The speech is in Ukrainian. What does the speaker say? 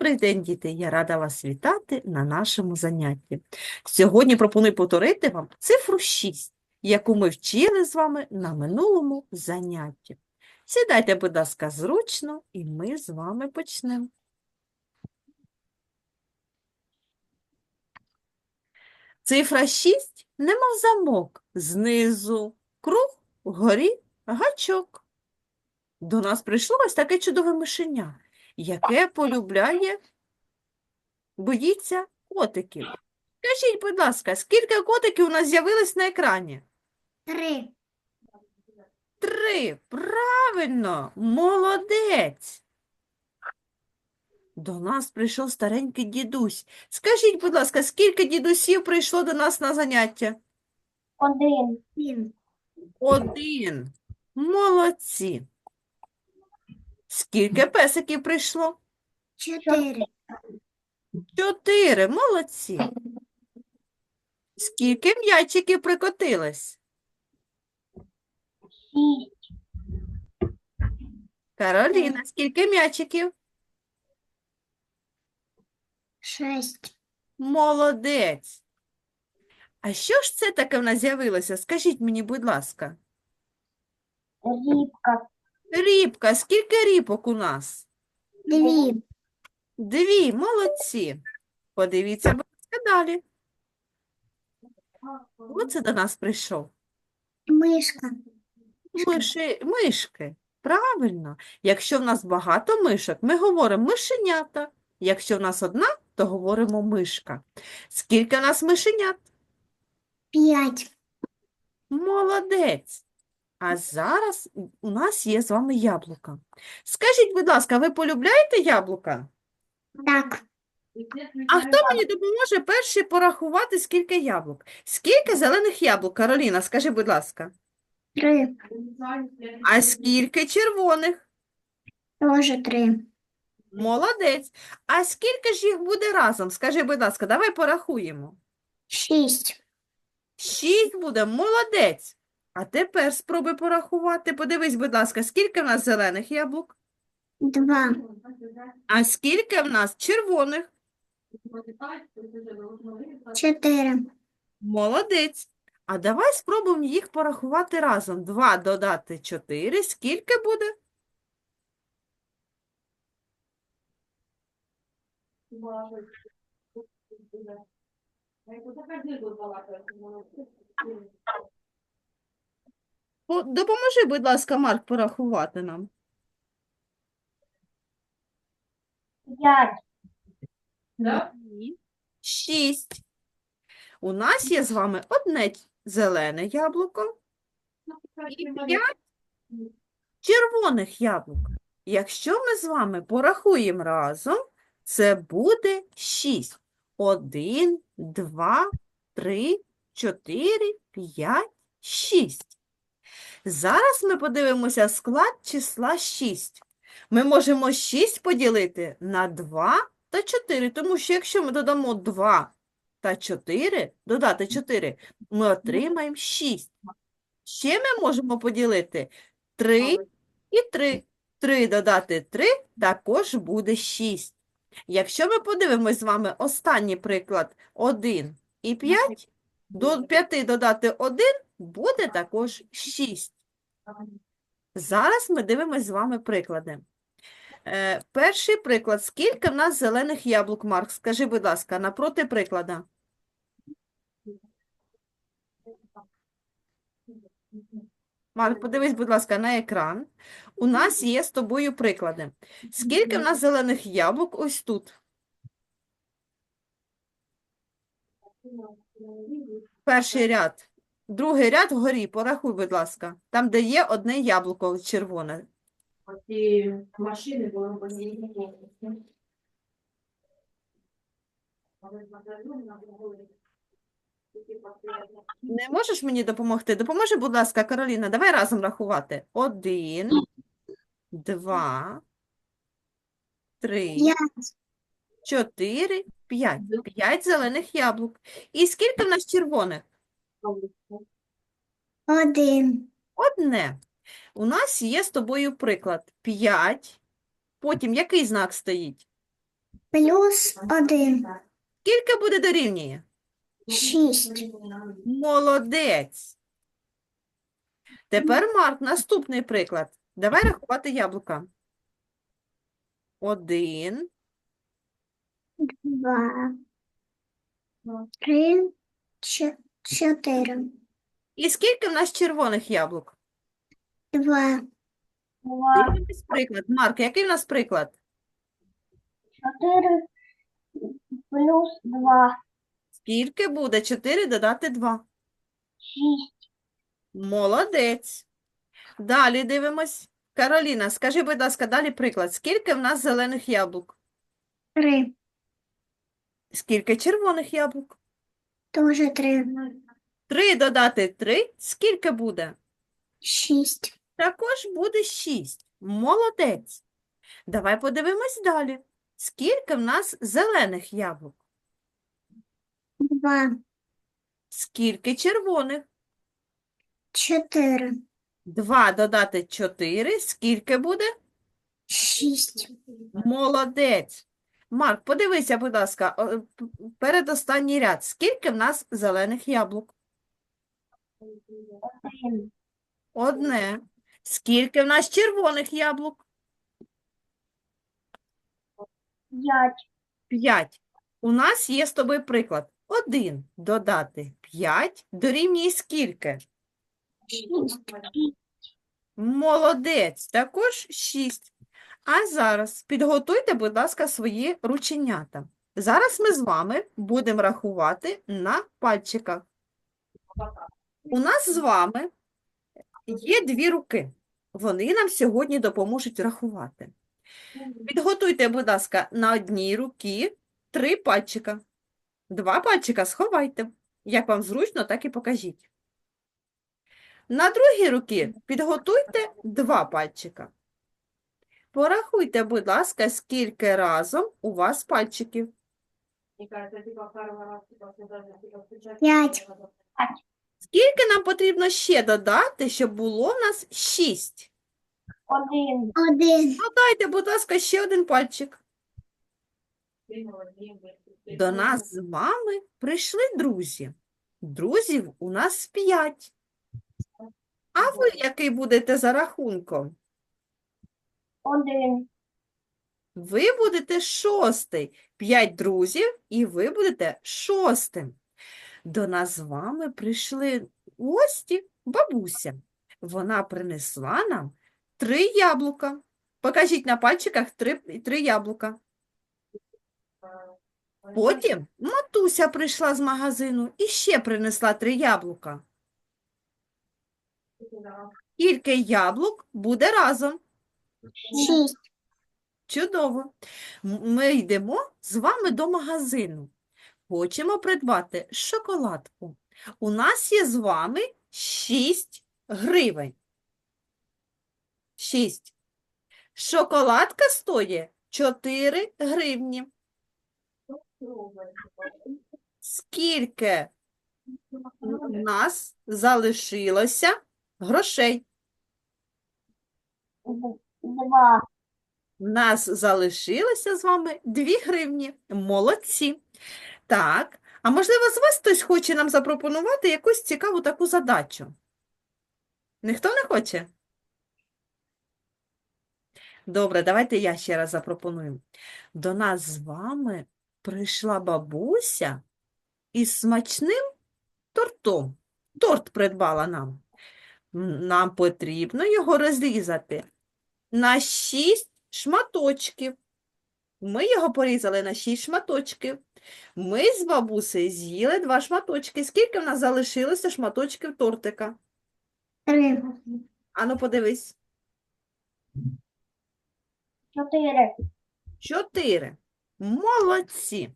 Добрий день, діти! Я рада вас вітати на нашому занятті. Сьогодні пропоную повторити вам цифру 6, яку ми вчили з вами на минулому занятті. Сідайте, будь ласка, зручно, і ми з вами почнемо. Цифра 6 немов замок. Знизу круг, вгорі гачок. До нас прийшло ось таке чудове мишеня, яке полюбляє, боїться котиків. Скажіть, будь ласка, скільки котиків у нас з'явилось на екрані? Три. Три. Правильно, молодець. До нас прийшов старенький дідусь. Скажіть, будь ласка, скільки дідусів прийшло до нас на заняття? Один. Один. Молодці. Скільки песиків прийшло? Чотири. Чотири. Молодці. Скільки м'ячиків прикотилось? Шість. Кароліна, скільки м'ячиків? Шесть. Молодець. А що ж це таке в нас з'явилося? Скажіть мені, будь ласка. Рібка. Рібка, скільки рібок у нас? Дві. Дві, молодці. Подивіться, будь ласка, далі. Хто це до нас прийшов? Мишка. Миші, мишки. Правильно. Якщо в нас багато мишок, ми говоримо мишенята. Якщо в нас одна, то говоримо мишка. Скільки в нас мишенят? П'ять. Молодець. А зараз у нас є з вами яблука. Скажіть, будь ласка, ви полюбляєте яблука? Так. А хто мені допоможе перший порахувати, скільки яблук? Скільки зелених яблук, Кароліна, скажи, будь ласка. Три. А скільки червоних? Тоже три. Молодець. А скільки ж їх буде разом? Скажи, будь ласка, давай порахуємо. Шість. Шість буде, молодець. А тепер спробуй порахувати. Подивись, будь ласка, скільки в нас зелених яблук? Два. А скільки в нас червоних? Чотири. Молодець. А давай спробуємо їх порахувати разом. Два додати чотири. Скільки буде? По- Допоможи, будь ласка, Марк, порахувати нам. П'ять. Ні. Шість. У нас є з вами одне зелене яблуко і п'ять червоних яблук. Якщо ми з вами порахуємо разом, це буде шість. Один, два, три, чотири, п'ять, шість. Зараз ми подивимося склад числа 6. Ми можемо 6 поділити на 2 та 4, тому що якщо ми додамо 2 та 4, додати 4, ми отримаємо 6. Ще ми можемо поділити 3 і 3. 3 додати 3 також буде 6. Якщо ми подивимось з вами останній приклад 1 і 5, до 5 додати 1 буде також 6. Зараз ми дивимось з вами приклади. Е, перший приклад. Скільки в нас зелених яблук, Марк? Скажи, будь ласка, напроти приклада. Марк, подивись, будь ласка, на екран. У нас є з тобою приклади. Скільки в нас зелених яблук ось тут? Перший ряд. Другий ряд вгорі, порахуй, будь ласка. Там, де є одне яблуко червоне. Ті машини були. Не можеш мені допомогти? Допоможи, будь ласка, Кароліна, давай разом рахувати. Один, два, три, чотири, п'ять. П'ять зелених яблук. І скільки в нас червоних? Один. Одне. У нас є з тобою приклад. П'ять. Потім який знак стоїть? плюс один. Скільки буде дорівнює? Шість. Молодець. Тепер, Марк, наступний приклад. Давай рахувати яблука. Один, Два. Три. чо- Чотири. І скільки в нас червоних яблук? Два. Дивимось приклад. Марк, який в нас приклад? Чотири плюс два. Скільки буде 4 додати 2? Шість. Молодець. Далі дивимось. Кароліна, скажи, будь ласка, далі приклад. Скільки в нас зелених яблук? Три. Скільки червоних яблук? Тоже три. 3 додати 3. Скільки буде? Шість. Також буде 6. Молодець. Давай подивимось далі. Скільки в нас зелених яблук? Два. Скільки червоних? Чотири. 2 додати 4. Скільки буде? Шість. Молодець. Марк, подивися, будь ласка, п- передостанній ряд. Скільки в нас зелених яблук? Одне. Скільки в нас червоних яблук? П'ять. П'ять. У нас є з тобою приклад. Один додати 5 дорівнює скільки? Шість. Молодець. Також 6. А зараз підготуйте, будь ласка, свої рученята. Зараз ми з вами будемо рахувати на пальчиках. У нас з вами є дві руки. Вони нам сьогодні допоможуть рахувати. Підготуйте, будь ласка, на одній руці три пальчика. Два пальчика сховайте. Як вам зручно, так і покажіть. На другій руці підготуйте два пальчика. Порахуйте, будь ласка, скільки разом у вас пальчиків. П'ять. Скільки нам потрібно ще додати, щоб було в нас шість? Один. Один. Додайте, будь ласка, ще один пальчик. До нас з вами прийшли друзі. Друзів у нас п'ять. А ви який будете за рахунком? Один. Ви будете шостий. П'ять друзів, і ви будете шостим. До нас з вами прийшли гості бабуся. Вона принесла нам три яблука. Покажіть на пальчиках три, три яблука. Потім матуся прийшла з магазину і ще принесла три яблука. Скільки яблук буде разом? Шість. Чудово. Ми йдемо з вами до магазину. Хочемо придбати шоколадку. У нас є з вами 6 гривень. 6. Шоколадка стоїть 4 гривні. Скільки у нас залишилося грошей? Два. У нас залишилося з вами 2 гривні. Молодці. Так, а можливо, з вас хтось хоче нам запропонувати якусь цікаву таку задачу? Ніхто не хоче? Добре, давайте я ще раз запропоную. До нас з вами прийшла бабуся із смачним тортом. Торт придбала нам. Нам потрібно його розрізати на 6 шматочків. Ми його порізали на 6 шматочків. Ми з бабусею з'їли два шматочки. Скільки в нас залишилося шматочків тортика? Три. Ану, подивись. Чотири. Чотири. Молодці.